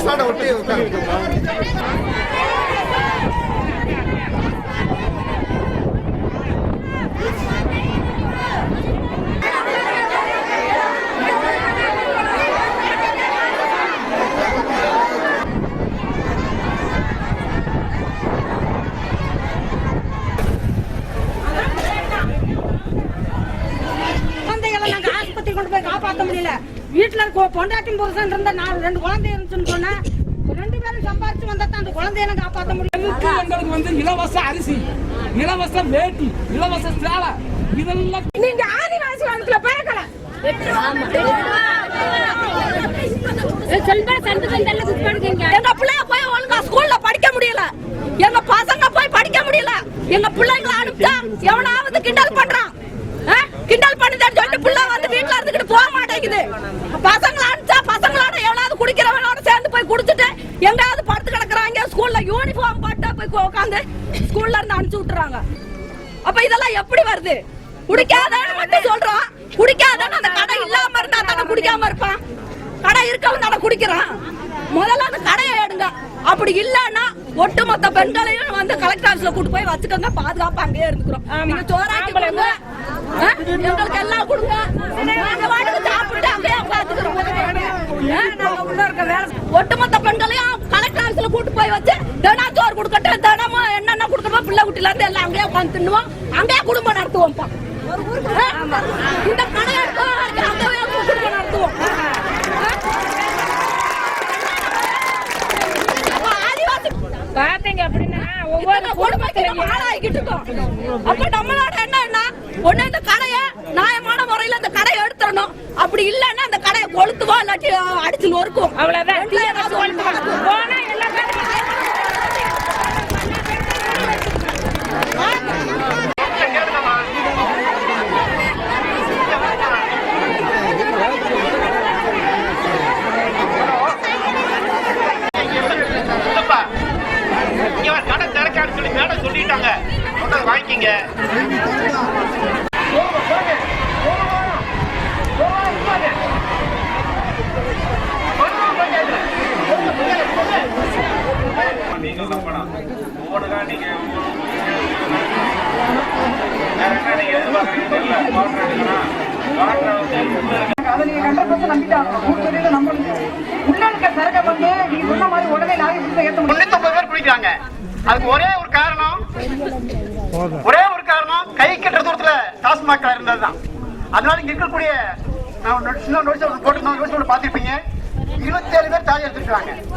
Start ஒட்டி உட்காருங்க கொண்டு போய் காப்பாத்த முடியல. வீட்டுல கொ- பொண்டாட்டி புருஷன் இருந்த நாலு ரெண்டு குழந்தை இருந்துச்சுன்னு சொன்னா ரெண்டு பேரும் சம்பாரிச்சு வந்தா அந்த குழந்தைய காப்பாத்த முடியும். எங்களுக்கு வந்து இலவச அரிசி இலவச வேட்டி இலவச சேலை இதெல்லாம் நீங்க ஆதிவாசி வாழ்க்கையில பிறக்கல. எங்க பிள்ளைய போய் ஒழுங்கா ஸ்கூல்ல படிக்க முடியல. எங்க பசங்க போய் படிக்க முடியல. எங்க பிள்ளைங்களை அனுப்பிச்சா எவனாவது கிண்டல் பண்றான்? கிண்டல் பண்ணுதான்னு சொல்லிட்டு பிள்ளை வந்து வீட்டுல இருந்துகிட்டு போக மாட்டேங்குது பசங்களை அனுப்பிச்சா பசங்களோட எவனாவது குடிக்கிறவனோட சேர்ந்து போய் குடிச்சிட்டு எங்காவது படுத்து கிடக்குறாங்க. ஸ்கூல்ல யூனிஃபார்ம் போட்டு போய் உட்காந்து ஸ்கூல்ல இருந்து அனுப்பிச்சு விட்டுறாங்க. அப்ப இதெல்லாம் எப்படி வருது? குடிக்காதன்னு மட்டும் சொல்றோம் குடிக்காதன்னு அந்த கடை இல்லாம இருந்தா தானே குடிக்காம இருப்பான். கடை இருக்கவன் தானே குடிக்கிறான். முதல்ல அந்த கடையை எடுங்க. அப்படி இல்லன்னா ஒட்டுமொத்த பெண்களையும் வந்து கலெக்டர் ஆபீஸ்ல கூட்டு போய் வச்சுக்கோங்க. பாதுகாப்பா அங்கேயே இருந்துக்கிறோம். நீங்க சோறாக்கி கொடுங்க? எங்களுக்கு எல்லாம் கொடுங்க நாங்க வாட்டுக்கு சாப்பிட்டு அங்கேயே உட்காந்துக்கிறோம் ஒட்டுமொத்த பெண்களையும் கலெக்டர் ஆபீஸ்ல கூட்டு போய் வச்சு தினம் சோறு கொடுக்கட்டும் தினமும் என்னென்ன கொடுக்கணுமோ பிள்ளை குட்டில இருந்து எல்லாம் அங்கேயே உட்காந்து தின்னுவோம். அங்கேயே குடும்பம் நடத்துவோம்ப்பா? இந்த கடை எடுத்தோம் அங்கேயே குடும்பம் நடத்துவோம். பாத்தீங்க அப்படின்னா ஒவ்வொரு நம்ம ஆளாகிக்கிட்டு இருக்கோம். அப்ப நம்மளோட எண்ணம் என்ன? ஒண்ணு இந்த கடையை நியாயமான முறையில இந்த கடையை எடுத்துறணும். அப்படி இல்லைன்னா அந்த கடையை இல்லாட்டி அடிச்சு நொறுக்குவோம். அவ்வளவுதான். போனா கடை திறக்கான்னு சொல்லி மேடம் சொல்லிட்டாங்க வாங்கிக்கிங்க நம்பிட்டாங்க உண்மையில நம்பணும் உள்ள இருக்க சரக்கை வந்து நீங்க சொன்ன மாதிரி உடனே லாரி பிடிச்சா ஏத்த முடியும் பேர் குடிக்கிறாங்க அதுக்கு ஒரே ஒரு காரணம் ஒரே ஒரு காரணம் கை கட்டுற தூரத்துல டாஸ்மாக் இருந்ததுதான். அதனால இங்க இருக்கக்கூடிய நான் சின்ன நோட்டீஸ் போட்டு நோட்டீஸ் பார்த்திருப்பீங்க. இருபத்தேழு பேர் தாலி எடுத்துருக்காங்க